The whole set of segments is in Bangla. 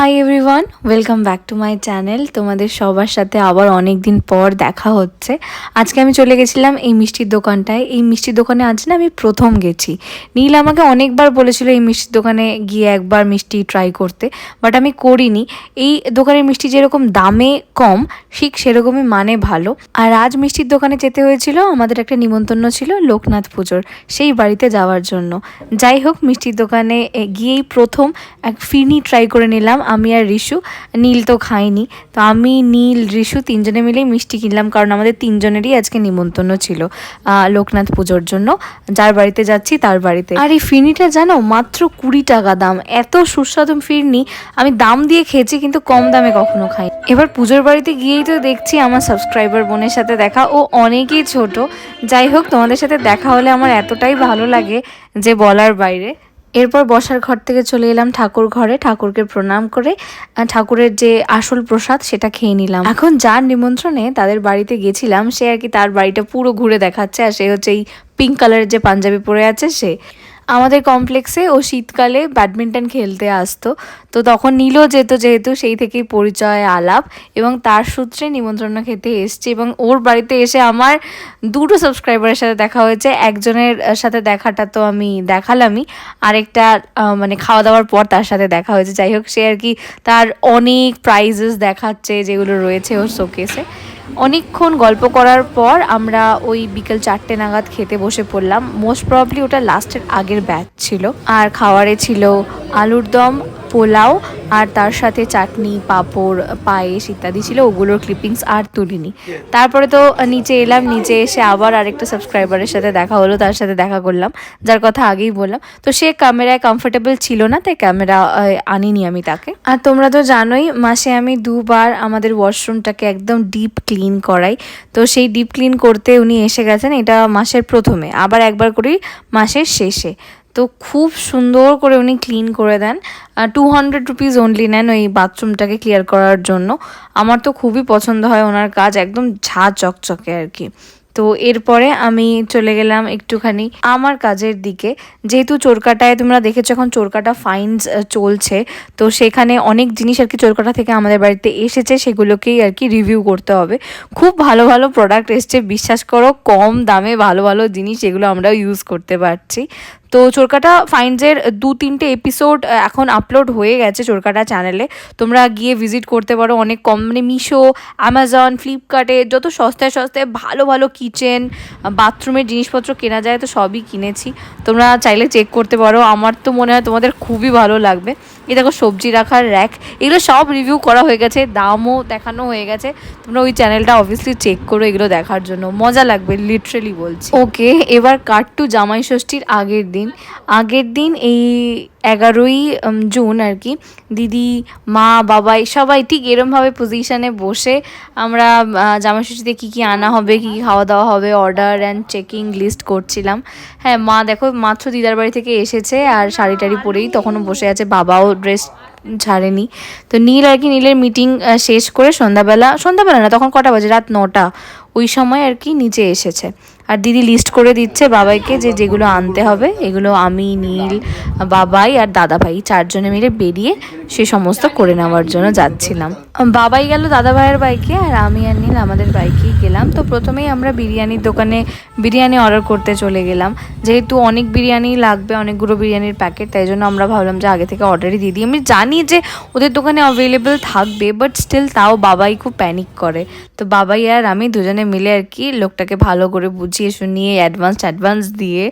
Hi everyone welcome back to my channel তোমাদের সবার সাথে আবার অনেক দিন পর দেখা হচ্ছে। আজকে আমি চলে গেছিলাম এই মিষ্টির দোকানটায়। এই মিষ্টির দোকানে আজ না আমি প্রথম গেছি। নীল আমাকে অনেকবার বলেছিল এই মিষ্টির দোকানে গিয়ে একবার মিষ্টি ট্রাই করতে বাট আমি করিনি। এই দোকানের মিষ্টি যেরকম দামে কম, ঠিক সেরকমই মানে ভালো। আর আজ মিষ্টির দোকানে যেতে হয়েছিল আমাদের একটা নিমন্ত্রণ ছিল লোকনাথ পুজোর, সেই বাড়িতে যাওয়ার জন্য। যাই হোক, মিষ্টির দোকানে গিয়েই প্রথম এক ফিরনি ট্রাই করে নিলাম। আমি আর রিশু, নীল তো খাইনি। তো আমি, নীল, রিশু তিনজনে মিলেই মিষ্টি কিনলাম, কারণ আমাদের তিনজনেরই আজকে নিমন্ত্রণ ছিল লোকনাথ পুজোর জন্য। যার বাড়িতে যাচ্ছি, তার বাড়িতে। আর এই ফিরনিটা জানো, মাত্র কুড়ি টাকা দাম। এত সুস্বাদু ফিরনি, আমি দাম দিয়ে খেয়েছি, কিন্তু কম দামে কখনো খাই এবার পুজোর বাড়িতে গিয়েই তো দেখছি আমার সাবস্ক্রাইবার বোনের সাথে দেখা। ও অনেকই ছোট। যাই হোক, তোমাদের সাথে দেখা হলে আমার এতটাই ভালো লাগে যে বলার বাইরে। এরপর বসার ঘর থেকে চলে এলাম ঠাকুর ঘরে। ঠাকুরকে প্রণাম করে ঠাকুরের যে আসল প্রসাদ সেটা খেয়ে নিলাম। এখন যার নিমন্ত্রণে তাদের বাড়িতে গেছিলাম, সে আর কি তার বাড়িটা পুরো ঘুরে দেখাচ্ছে, আর সে হচ্ছে এই পিঙ্ক কালারের যে পাঞ্জাবি পরে আছে সে। আমাদের কমপ্লেক্সে ও শীতকালে ব্যাডমিন্টন খেলতে আসতো। তো তখন নীলও যেত যেহেতু সেই থেকেই পরিচয় আলাপ এবং তার সূত্রে নিমন্ত্রণ খেতে এসছে এবং ওর বাড়িতে এসে আমার দুটো সাবস্ক্রাইবারের সাথে দেখা হয়েছে। একজনের সাথে দেখাটা তো আমি দেখালামই। আরেকটা মানে খাওয়া দাওয়ার পর তার সাথে দেখা হয়েছে। যাই হোক, সে আর কি তার অনেক প্রাইজেস দেখাচ্ছে যেগুলো রয়েছে ওর শোকেসে অনেকক্ষণ গল্প করার পর আমরা ওই বিকেল চারটে নাগাদ খেতে বসে পড়লাম। মোস্ট প্রবলি ওটা লাস্টের আগের ব্যাচ ছিল। আর খাওয়ারে ছিল আলুর দম পোলাও আর তার সাথে চাটনি, পাঁপড়, পায়েস ইত্যাদি ছিল। ওগুলোর ক্লিপিংস আর তুলিনি। তারপরে তো নিচে এলাম, নিচে এসে আবার আরেকটা সাবস্ক্রাইবারের সাথে দেখা হলো, তার সাথে দেখা করলাম, যার কথা আগেই বললাম। তো সে ক্যামেরায় কমফোর্টেবল ছিল না, তাই ক্যামেরা আনিনি আমি তাকে। আর তোমরা তো জানোই, মাসে আমি দুবার আমাদের ওয়াশরুমটাকে একদম ডিপ ক্লিন করাই। তো সেই ডিপ ক্লিন করতে উনি এসে গেছেন, এটা মাসের প্রথমে। আবার একবার করি মাসের শেষে। তো খুব সুন্দর করে উনি ক্লিন করে দেন। টু হান্ড্রেড রুপিস অনলি নেন ওই বাথরুমটাকে ক্লিয়ার করার জন্য। আমার তো খুবই পছন্দ হয় ওনার কাজ, একদম ঝা চকচকে আর কি। তো এরপরে আমি চলে গেলাম একটুখানি আমার কাজের দিকে। যেহেতু চোরকাটায় তোমরা দেখেছ এখন চোরকাটা ফাইন্স চলছে, তো সেখানে অনেক জিনিস আর কি চোরকাটা থেকে আমাদের বাড়িতে এসেছে, সেগুলোকেই আর কি রিভিউ করতে হবে। খুব ভালো ভালো প্রোডাক্ট এসছে, বিশ্বাস করো, কম দামে ভালো ভালো জিনিস এগুলো আমরাও ইউজ করতে পারছি। তো চোরকাটা ফাইন্ডসের দু তিনটে এপিসোড এখন আপলোড হয়ে গেছে চোরকাটা চ্যানেলে তোমরা গিয়ে ভিজিট করতে পারো অনেক কম মানে মিশো অ্যামাজন ফ্লিপকার্টে যত সস্তায় সস্তায় ভালো ভালো কিচেন বাথরুমের জিনিসপত্র কেনা যায়, তো সবই কিনেছি। তোমরা চাইলে চেক করতে পারো। আমার তো মনে হয় তোমাদের খুবই ভালো লাগবে। এই দেখো সবজি রাখার র্যাক এগুলো সব রিভিউ করা হয়ে গেছে, দামও দেখানো হয়ে গেছে। তোমরা ওই চ্যানেলটা অবভিয়াসলি চেক করো এগুলো দেখার জন্য। মজা লাগবে লিটারেলি বলছি। ওকে এবার কাট টু জামাই ষষ্ঠীর আগের দিন। আগের দিন এই এগারোই জুন আর কি দিদি মা বাবাই সবাই ঠিক এরমভাবে পজিশানে বসে আমরা আহ, জামাই ষষ্ঠীতে কী কী আনা হবে কী কী খাওয়া দাওয়া হবে অর্ডার অ্যান্ড চেকিং লিস্ট করছিলাম। হ্যাঁ মা দেখো মাত্র দিদার বাড়ি থেকে এসেছে আর শাড়ি টাড়ি পরেই তখনও বসে আছে বাবাও ড্রেস ছাড়েনি। তো নীল আর কি নীলের মিটিং শেষ করে সন্ধ্যাবেলা সন্ধ্যাবেলা না তখন কটা বাজে? রাত নটা। ওই সময় আর কি নিচে এসেছে। আর দিদি লিস্ট করে দিচ্ছে বাবাইকে যে যেগুলো আনতে হবে, এগুলো আমি, নীল, বাবাই আর দাদা ভাই চারজনে মিলে বেরিয়ে সে সমস্ত করে নেওয়ার জন্য যাচ্ছিলাম। বাবাই গেল দাদা ভাইয়ের বাইকে আর আমি আর নীল আমাদের বাইকেই গেলাম। তো প্রথমেই আমরা বিরিয়ানির দোকানে বিরিয়ানি অর্ডার করতে চলে গেলাম। যেহেতু অনেক বিরিয়ানি লাগবে, অনেকগুলো বিরিয়ানির প্যাকেট তাই জন্য আমরা ভাবলাম যে আগে থেকে অর্ডারই দিয়ে দিই। আমি জানি যে ওদের দোকানে অ্যাভেলেবেল থাকবে বাট স্টিল তাও বাবাই খুব প্যানিক করে। তো বাবাই আর আমি দুজনে মিলে আর কি লোকটাকে ভালো করে বুঝিয়ে শুনিয়ে অ্যাডভান্স অ্যাডভান্স দিয়ে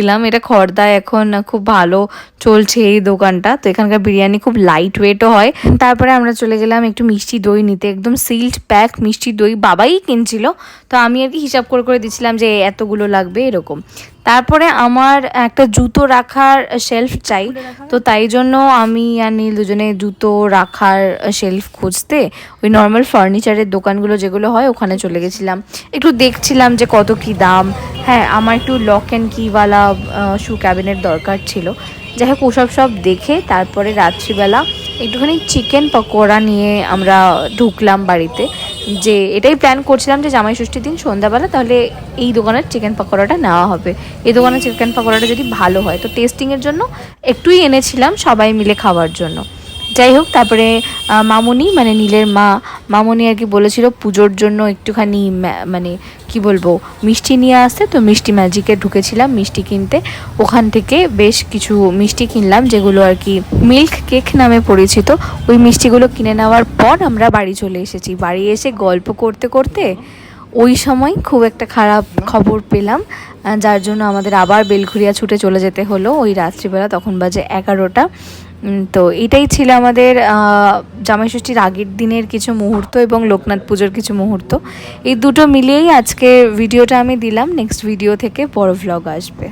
এলাম। এটা খড়দায় এখন খুব ভালো চলছে এই দোকানটা। তো এখানকার বিরিয়ানি খুব লাইট ওয়েটও হয়। তারপরে আমরা চলে গেলাম একটু মিষ্টি দই নিতে একদম সিল্ড প্যাক মিষ্টি দই বাবাই কিনছিল। তো আমি আর কি হিসাব করে করে দিচ্ছিলাম যে এতগুলো লাগবে এরকম। তারপরে আমার একটা জুতো রাখার শেলফ চাই। তো তাই জন্য আমি আর নীল দুজনে জুতো রাখার শেলফ খুঁজতে ওই নর্মাল ফার্নিচারের দোকানগুলো যেগুলো হয় ওখানে চলে গেছিলাম। একটু দেখছিলাম যে কত কি দাম। হ্যাঁ আমার একটু লক অ্যান্ড কিওয়ালা শু ক্যাবিনেট দরকার ছিল। যাই হোক, ওসব সব দেখে তারপরে রাত্রিবেলা একটুখানি চিকেন পকোড়া নিয়ে আমরা ঢুকলাম বাড়িতে। যে এটাই প্ল্যান করছিলাম যে জামাই ষষ্ঠীর দিন সন্ধ্যাবেলা তাহলে এই দোকানের চিকেন পকোড়াটা নেওয়া হবে। এই দোকানের চিকেন পকোড়াটা যদি ভালো হয়, তো টেস্টিংয়ের জন্য একটুই এনেছিলাম সবাই মিলে খাওয়ার জন্য। যাই হোক তারপরে মামুনি মানে নীলের মা, মামুনি আর কি বলেছিল পুজোর জন্য একটুখানি মানে কি বলব, মিষ্টি নিয়ে আসতে। তো মিষ্টি ম্যাজিকে ঢুকেছিলাম মিষ্টি কিনতে। ওখান থেকে বেশ কিছু মিষ্টি কিনলাম, যেগুলো আর কি মিল্ক কেক নামে পরিচিত। ওই মিষ্টিগুলো কিনে নেওয়ার পর আমরা বাড়ি চলে এসেছি। বাড়ি এসে গল্প করতে করতে ওই সময় খুব একটা খারাপ খবর পেলাম যার জন্য আমাদের আবার বেলঘুরিয়া ছুটে চলে যেতে হলো। ওই রাত্রিবেলা তখন বাজে এগারোটা। তো এটাই ছিল আমাদের জামাইষষ্ঠীর জামাই ষষ্ঠীর আগের দিনের কিছু মুহূর্ত এবং লোকনাথ পুজোর কিছু মুহূর্ত। এই দুটো মিলিয়েই আজকে ভিডিওটা আমি দিলাম। নেক্সট ভিডিও থেকে বড় ভ্লগ আসবে।